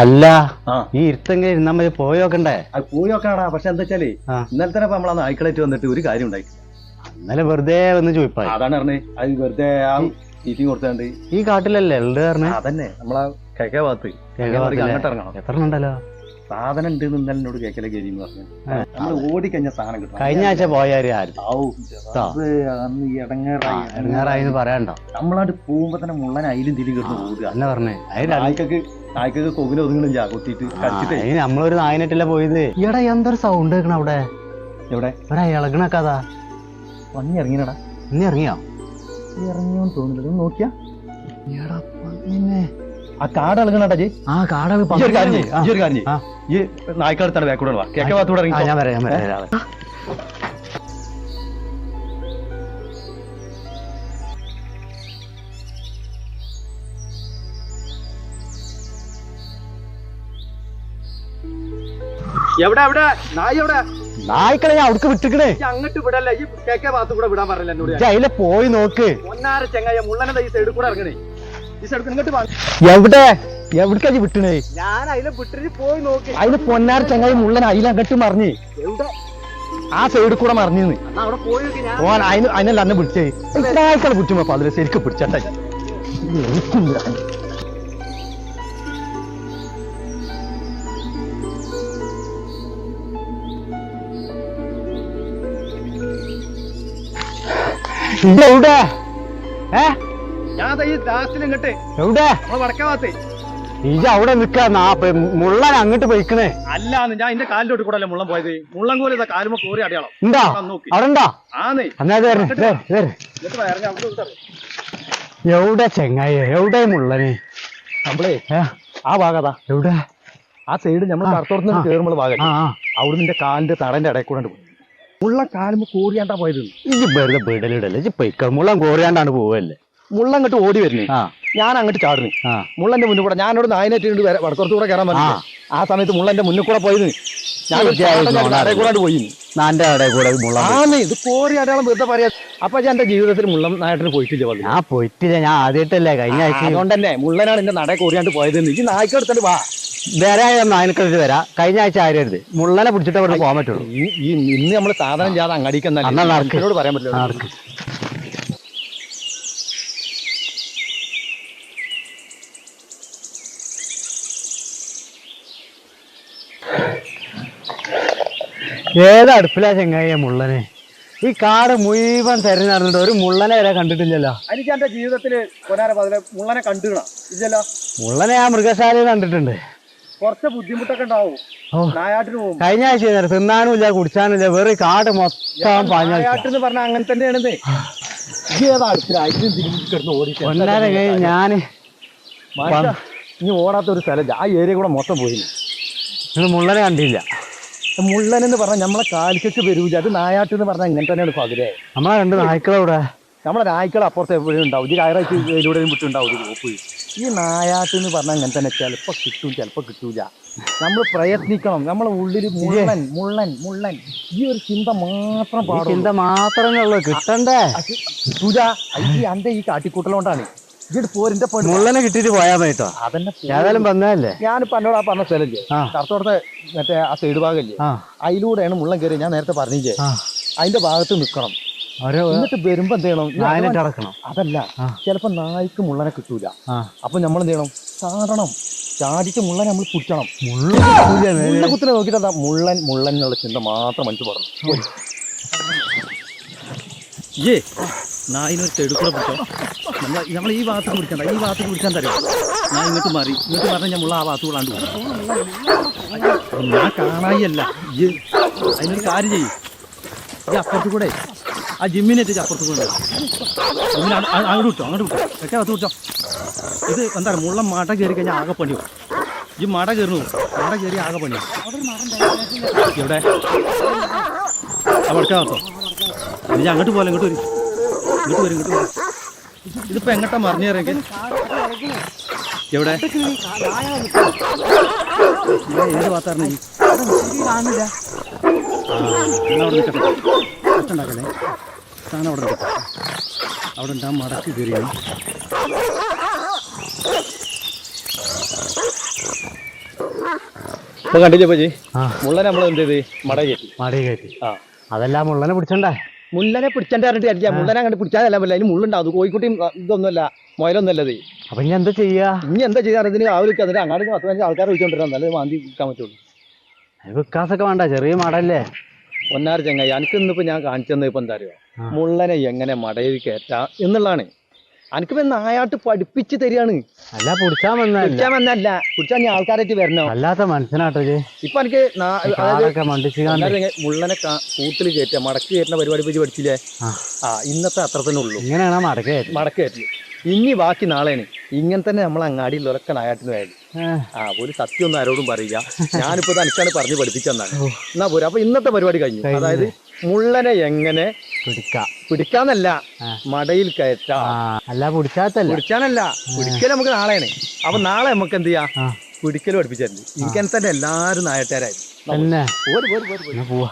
അല്ല ഈ ഇരുത്തെങ്ങനെ ഇരുന്നാ മതി പോയോക്കണ്ടേ അത് പോയി നോക്കാടാ പക്ഷെ എന്താ വെച്ചാൽ ഇന്നലെ തന്നെ നമ്മൾ നമ്മളന്ന് നായ്ക്കളായിട്ട് വന്നിട്ട് ഒരു കാര്യം ഉണ്ടായി. ഇന്നലെ വെറുതെ വന്ന് ചോദിപ്പാ അതാണ് പറഞ്ഞത് അത് വെറുതെ ആ മീറ്റിംഗ് കൊടുത്താണ്ട്. ഈ കാട്ടിലല്ലേ ഉള്ളത് പറഞ്ഞ? അതന്നെ. നമ്മളാ കിഴക്കേ ഭാഗത്ത്. എത്രണ്ടല്ലോ അങ്ങോട്ട് ഇറങ്ങണം. എത്ര ഉണ്ടല്ലോ സാധനം ഉണ്ട് ഇന്നലെ എന്നോട് കേക്കല ഗരിന്ന് പറഞ്ഞു. നമ്മൾ ഓടിക്കഴിഞ്ഞ സാധനം കിട്ടും കഴിഞ്ഞ ആഴ്ച പോയാര് ഇടങ്ങേറായി. പറയണ്ടോ നമ്മളാണ്ട് പോകുമ്പോ തന്നെ മുള്ളൻ അയിലും തിരി കിട്ടുന്നു ഓടുക. എന്നെ പറഞ്ഞേ അതിന് നായ്ക്കക്ക് നായ്ക്കക്ക് കൊകിന് ഒതുങ്ങണില്ല കൊത്തിയിട്ട് കടിച്ചിട്ട്. അതിന് നമ്മളൊരു നായനായിട്ടല്ല പോയത്? എടാ എന്തൊരു സൗണ്ട് കേൾക്കണ അവിടെ? എവിടെ? ഇവിടെ ഇളകണ കഥ പന്നി ഇറങ്ങിനടാ ഇനി ഇറങ്ങിയോ? ഇറങ്ങിയോന്ന് തോന്നുന്നില്ല. ഒന്ന് നോക്കിയാ. എടാ പന്നിനെ. ആ കാട് ഇളങ്ങണടാ ജി. ആ കാടത് ഈ ഒരു കാര്യം ചെയ്യ്, ഈ ഒരു കാര്യം ചെയ്യ്. ഈ നായ്ക്കളത്താണ് ബാക്കൂടെ കേക്ക ഭാഗത്തൂടെ ആ, ഇറങ്ങി ഞാൻ വരാം ഞാൻ വരാം. എവിടെ എവിടെ? നായി എവിടെ? നായ്ക്കളെ ഞാൻ അവിടക്ക് വിട്ടിക്കണേ. ഈ അങ്ങോട്ട് വിടല്ല? ഈ കേക്കെ ഭാഗത്ത് കൂടെ വിടാൻ പറഞ്ഞില്ല എന്നോട് അതിലെ പോയി നോക്ക്. ഒന്നാറ് ചെങ്ങായ മുള്ളനെ ഈ സൈഡിൽ കൂടെ ഇറങ്ങണേ. ഈ സൈഡ് ഇങ്ങോട്ട് വാ. എവിടെ? എവിടേക്കാ ഇജ്ജ് വിട്ടണേ? ഞാൻ അതിലെ വിട്ടിട്ട് പോയി നോക്കി. അതിന് പൊന്നാർ ചങ്ങായി മുള്ളൻ അതിൽ അങ്ങട്ട് മറിഞ്ഞ്. എവിടെ? ആ സൈഡിൽ കൂടെ മറിഞ്ഞിന്ന്. എന്നാ അവിടെ പോയി നോക്കി ഞാൻ. ഓൻ അതിന് അതിനല്ല അന്നെ പിടിച്ചേ നായ്ക്കളെ പിടിച്ചു അതിൽ ശരിക്കും പിടിച്ചട്ടെ. എവിടെ? ഏ? ഞാൻ ദാ ഈ ലാസ്റ്റിൽ ഇങ്ങോട്ട് എവിടെ? നമ്മളെ വടക്കേ ഭാഗത്ത്. ഇജ അവിടെ നിക്കാ മുള്ളൻ അങ്ങോട്ട് പോയിക്കണേ. അല്ല ഞാൻ എന്റെ കാലിലോട്ട് കൂടെ മുള്ളൻ പോയത്? മുള്ളൻ കോലി ഇതാ കാലുമ്പോ കോറി അടയാളം. ഉണ്ടോ. അവിടെ ഉണ്ടോ? ആന്നേ. എവിടെ ചെങ്ങായി? എവിടെ മുള്ളനെ? നമ്മളേ ആ ഭാഗതാ. എവിടെ? ആ സൈഡ് നമ്മൾ ആ. കയറുമ്പോൾ ഭാഗം അവിടെ നിന്റെ കാലിന്റെ തടന്റെ ഇടയിൽ കൂടെ പോയി. മുള്ള കാലുമ്പോ കോറിയാണ്ടാ പോയത്. ഇജ്ജ് വെറുതെ വിടലിടല്ലേ ഇജ്ജ് പൊയ്ക്കൾ മുള്ളം കോറിയാണ്ടാണ് പോവല്ലേ? മുള്ള അങ്ങോട്ട് ഓടി വരുന്നേ ആ. ഞാൻ അങ്ങോട്ട് ചാടുന്നു ആ. മുള്ളന്റെ മുന്നിൽ കൂടെ ഞാനോട് നായനായിട്ട് വടക്കുറത്ത് കൂടെ കയറാൻ പറഞ്ഞു. ആ. സമയത്ത് മുള്ളന്റെ മുന്നിൽ കൂടെ പോയത് ഞാൻ ഒരു ചാട്ടം കൂടെ നാന്റെ അവിടെ കൂടെ മുള്ളൻ പോയി. ആന്ന്. ഇത് കോരി അടയാളം വെറുതെ പറയാ. അപ്പൊ ഞാൻ എന്റെ ജീവിതത്തിൽ മുള്ളം നായട്ടിന് പോയിട്ടില്ല പറഞ്ഞു ഞാൻ പോയിട്ടില്ല. ഞാൻ ആദ്യമായിട്ടല്ലേ കഴിഞ്ഞ ആഴ്ച. അതുകൊണ്ട് തന്നെ മുള്ളനാണ് എന്റെ നടയെ കോറിയാണ്ട് പോയത് ഈ നായ്ക്കെടുത്തിട്ട് വാ. വരാ അതിനെക്കുറിച്ച് വരാ കഴിഞ്ഞ ആഴ്ച ആരരുത്. മുള്ളനെ പിടിച്ചിട്ട് അവിടെ പോകാൻ പറ്റുള്ളൂ. ഈ ഈ ഇന്ന് നമ്മൾ സാധനം ചെയ്യാതെ അങ്ങാടിക്ക് എന്നാ നടക്ക്. എന്നോട് പറയാൻ പറ്റില്ല. ഏതടുപ്പിലാ ഏതാ അടുപ്പിലാ ചെങ്ങായ മുള്ളനെ? ഈ കാട് മുഴുവൻ തെരഞ്ഞു നടന്നിട്ട് ഒരു മുള്ളനെ വരെ കണ്ടിട്ടില്ലല്ലോ. എനിക്ക് എന്റെ ജീവിതത്തിൽ കൊനാര മുള്ളനെ കണ്ടുകണം ഇല്ലല്ലോ. മുള്ളനെ ആ മൃഗശാലയിൽ കണ്ടിട്ടുണ്ട്. കുറച്ച് ബുദ്ധിമുട്ടൊക്കെ ഉണ്ടാവും. ഓ. നായാട്ടിന് പോകും കഴിഞ്ഞ ആഴ്ച തിന്നാനും ഇല്ല കുടിച്ചാനും ഇല്ല വേറെ കാട് മൊത്തം നായാട്ടെന്ന് പറഞ്ഞാൽ അങ്ങനെ തന്നെയാണ് ഒന്നര ഞാൻ ഇനി ഓടാത്ത ഒരു സ്ഥലം ആ ഏരിയ കൂടെ മൊത്തം പോയി. നിങ്ങൾ മുള്ളനെ കണ്ടില്ല. മുള്ളനെന്ന് പറഞ്ഞാൽ നമ്മളെ കാലിക്കൊക്കെ വരൂല അത് നായാട്ട് എന്ന് പറഞ്ഞാൽ ഇങ്ങനെ തന്നെയാണ് പകുതി നമ്മളെ രണ്ട് നായ്ക്കളവിടെ നമ്മളെ നായ്ക്കൾ അപ്പുറത്ത് എപ്പോഴും ഉണ്ടാവും. ഇത് ഞായറാഴ്ച ഇതിലൂടെയും വിട്ടുണ്ടാവും ഒരു കോപ്പ് ഈ നായാട്ട് എന്ന് പറഞ്ഞാൽ അങ്ങനെ തന്നെ ചിലപ്പോൾ കിട്ടും ചിലപ്പോൾ കിട്ടൂല. നമ്മൾ പ്രയത്നിക്കണം. നമ്മളെ ഉള്ളിൽ മുള്ളൻ മുള്ളൻ മുള്ളൻ. ഈ ഒരു ചിന്ത മാത്രം ചിന്ത മാത്രമേ ഉള്ളൂ. കിട്ടണ്ടേ? കിട്ടൂല. ഈ അന്റെ ഈ പെണ്ണ് മുള്ളനെ കിട്ടിട്ട് പോയാൽ മതി അതന്നെ ഏതായാലും വന്നതല്ലേ? ഞാനിപ്പോ എന്നോട് ആ പറഞ്ഞ സ്ഥലല്ലേ കറുത്തോടത്തെ മറ്റേ ആ സൈഡ് ഭാഗല്ലേ ആ. അതിലൂടെയാണ് മുള്ളൻ കയറി ഞാൻ നേരത്തെ പറഞ്ഞില്ലേ? അതിന്റെ ഭാഗത്ത് നിൽക്കണം എന്നിട്ട് വരുമ്പോ എന്ത് ചെയ്യണം? ഈ നായനിട്ട് അടക്കണം അതല്ല. ചിലപ്പോ നായ്ക്ക് മുള്ളനെ കിട്ടൂല. അപ്പൊ നമ്മൾ എന്ത് ചെയ്യണം? ചാടണം. ചാടിച്ച് മുള്ളനെ നമ്മൾ പിടിക്കണം മുള്ള കുത്തിനെ നോക്കിയിട്ട് മുള്ളൻ മുള്ളൻ എന്നുള്ള ചിന്ത മാത്രം മനസ്സ് പറഞ്ഞു. ഏ നായിനൊരു സൈഡ് കൂടെ പിടിച്ചോ നമ്മൾ നമ്മൾ ഈ ഭാഗത്ത് പിടിക്കണ്ട ഈ ഭാഗത്ത് പിടിക്കാൻ തരും. ഞാൻ ഇങ്ങോട്ട് മാറി. ഇങ്ങോട്ട് മാറി ഞാൻ മുള്ള ആ ഭാഗത്ത് കൂടാണ്ട് പോകും. ഞാൻ കാണായല്ല അതിനൊരു കാര്യം ചെയ്യും. ഈ അപ്പുറത്ത് കൂടെ. ആ ജിമ്മിനെത്തിച്ച് അപ്പുറത്ത് പോകുന്നത് ജിമ്മിന് അങ്ങോട്ട് വിട്ടോ അങ്ങോട്ട് വിട്ടോ. ഒക്കെ അത് വിട്ടോ. ഇത് എന്താ മുള്ള മട കയറി കഴിഞ്ഞാൽ ആകെ പണിയോ ഈ മട കയറുന്നു. മട കയറി ആകെ പണിയോ എവിടെ? അവിടെ വടക്കാകത്തോ ഇനി അങ്ങോട്ട് പോലെ ഇങ്ങോട്ട് വരും. ഇങ്ങോട്ട് വരും ഇങ്ങോട്ട് വരും. ഇതിപ്പോൾ എങ്ങോട്ടാ മറിഞ്ഞു കയറിയെങ്കിൽ എവിടെ? ഞാൻ ഏത് ഭാഗത്തായിരുന്നു ഈ? ആ, എന്നാ അവിടെ നിൽക്കട്ടെ. ഒച്ചുണ്ടാക്കല്ലേ സാധനം അവിടെ നിൽക്കട്ടെ. അവിടെ ഉണ്ടാ മടക്കി കയറിയാണ്. ഇപ്പൊ കണ്ടില്ലേ പജി ആ. മുള്ളനെ നമ്മൾ എന്ത് ചെയ്ത്? മട കയറ്റി. മടി കയറ്റി. ആ. അതല്ല മുള്ളനെ പിടിച്ചണ്ടേ? മുള്ളനെ പിടിച്ചണ്ട പറഞ്ഞിട്ട് കാര്യമില്ല. മുള്ളനെ അങ്ങോട്ട് പിടിച്ചാലല്ല പറ്റില്ല അതിന് മുള്ളുണ്ടാവും. അത് കോഴിക്കുട്ടിയും ഇതൊന്നുമല്ല. മുയലൊന്നുമല്ലത് അപ്പൊ ഇനി എന്താ ചെയ്യാ? ഇനി എന്താ ചെയ്യാറ് ഇതിന് രാവിലെ അതിന് അങ്ങോട്ട് പത്ത് പതിനഞ്ച് ആൾക്കാരെ വിളിച്ചോണ്ടിരുന്ന. നല്ലത് മാന്തി വിൽക്കാൻ പറ്റുള്ളൂ. വിക്കാസൊക്കെ വേണ്ട ചെറിയ മടല്ലേ? ഒന്നാറ് ചെങ്ങ എനിക്ക് ഇന്നിപ്പോ ഞാൻ കാണിച്ചെന്ന് ഇപ്പൊ എന്താ അറിയോ? മുള്ളനെ എങ്ങനെ മടയിൽ കയറ്റ എന്നുള്ളതാണ്. എനിക്കിപ്പോ നായാട്ട് പഠിപ്പിച്ച് തരികയാണ്. അല്ല പുടിച്ചാ പുടിച്ചാ വന്നല്ല ഞാൻ ആൾക്കാരായിട്ട് വരണോ? അല്ലാത്ത മനസ്സിനാട്ടോ ഇപ്പൊ എനിക്ക് മുള്ളനെ കൂട്ടിൽ കയറ്റുക മടക്ക് കയറ്റുന്ന പരിപാടി പറ്റി പഠിച്ചില്ലേ? ആ. ഇന്നത്തെ അത്ര തന്നെ ഉള്ളൂ. ഇങ്ങനെയാണ് മടക്ക് മടക്ക് കയറ്റൽ. ഇനി ബാക്കി നാളെയാണ്. ഇങ്ങനെ തന്നെ നമ്മൾ അങ്ങാടിയിൽ നായാട്ടിന് വേണം ആ. ഒരു സത്യം ഒന്നും ആരോടും പറയില്ല. ഞാനിപ്പോ തനിക്കാണ് പറഞ്ഞു പഠിപ്പിച്ചെന്നാണ്. എന്നാ പോരാ. അപ്പൊ ഇന്നത്തെ പരിപാടി കഴിഞ്ഞു. അതായത് മുള്ളനെ എങ്ങനെ പിടിക്ക. പിടിക്കാന്നല്ല മടയിൽ കയറ്റാ. ആ അല്ല പിടിച്ചാത്തല്ല. പിടിച്ചാനല്ല. പിടിക്കൽ നമുക്ക് നാളെയാണ്. അപ്പൊ നാളെ നമുക്ക് എന്ത് ചെയ്യാം? പിടിക്കൽ പഠിപ്പിച്ചിട്ടുണ്ട് ഇങ്ങനെ തന്നെ എല്ലാരും നായട്ടാരായി തന്നെ. പോര് പോര് പോര് പോര്. പോവാ.